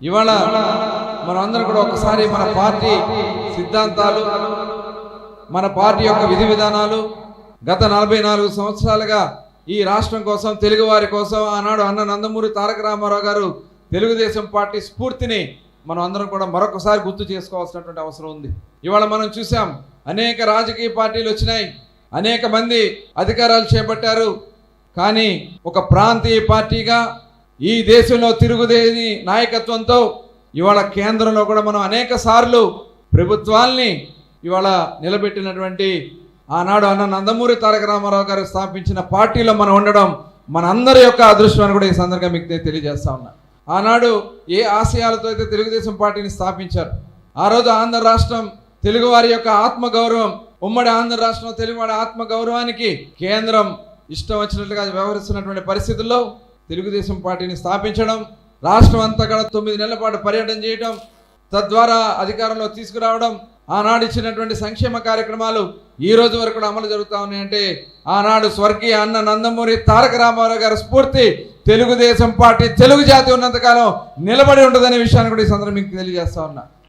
ఇవాళ మనందరం కూడా ఒకసారి మన పార్టీ సిద్ధాంతాలు మన పార్టీ యొక్క విధి విధానాలు గత నలభై నాలుగు సంవత్సరాలుగా ఈ రాష్ట్రం కోసం తెలుగు వారి కోసం ఆనాడు అన్న నందమూరి తారక రామారావు గారు తెలుగుదేశం పార్టీ స్ఫూర్తిని మనం అందరం కూడా మరొకసారి గుర్తు చేసుకోవాల్సినటువంటి అవసరం ఉంది. ఇవాళ మనం చూసాం అనేక రాజకీయ పార్టీలు వచ్చినాయి అనేక మంది అధికారాలు చేపట్టారు కానీ ఒక ప్రాంతీయ పార్టీగా ఈ దేశంలో తిరుగుదేని నాయకత్వంతో ఇవాళ కేంద్రంలో కూడా మనం అనేక సార్లు ప్రభుత్వాల్ని ఇవాళ నిలబెట్టినటువంటి ఆనాడు అన్న నందమూరి తారక రామారావు గారు స్థాపించిన పార్టీలో మనం ఉండడం మనందరి యొక్క అదృష్టాన్ని కూడా ఈ సందర్భంగా మీకు నేను తెలియజేస్తా ఉన్నా. ఆనాడు ఏ ఆశయాలతో అయితే తెలుగుదేశం పార్టీని స్థాపించారు ఆ రోజు ఆంధ్ర రాష్ట్రం తెలుగువారి యొక్క ఆత్మగౌరవం ఉమ్మడి ఆంధ్ర రాష్ట్రం తెలుగువాడి ఆత్మగౌరవానికి కేంద్రం ఇష్టం వచ్చినట్లుగా వ్యవహరిస్తున్నటువంటి పరిస్థితుల్లో తెలుగుదేశం పార్టీని స్థాపించడం రాష్ట్రం అంతా కూడా తొమ్మిది నెలల పాటు పర్యటన చేయడం తద్వారా అధికారంలో తీసుకురావడం ఆనాడు ఇచ్చినటువంటి సంక్షేమ కార్యక్రమాలు ఈ రోజు వరకు కూడా అమలు జరుగుతా ఉన్నాయంటే ఆనాడు స్వర్గీయ అన్న నందమూరి తారక రామారావు గారి స్ఫూర్తి తెలుగుదేశం పార్టీ తెలుగు జాతి ఉన్నంతకాలం నిలబడి ఉంటుందనే విషయాన్ని కూడా ఈ సందర్భం మీకు తెలియజేస్తా ఉన్నా.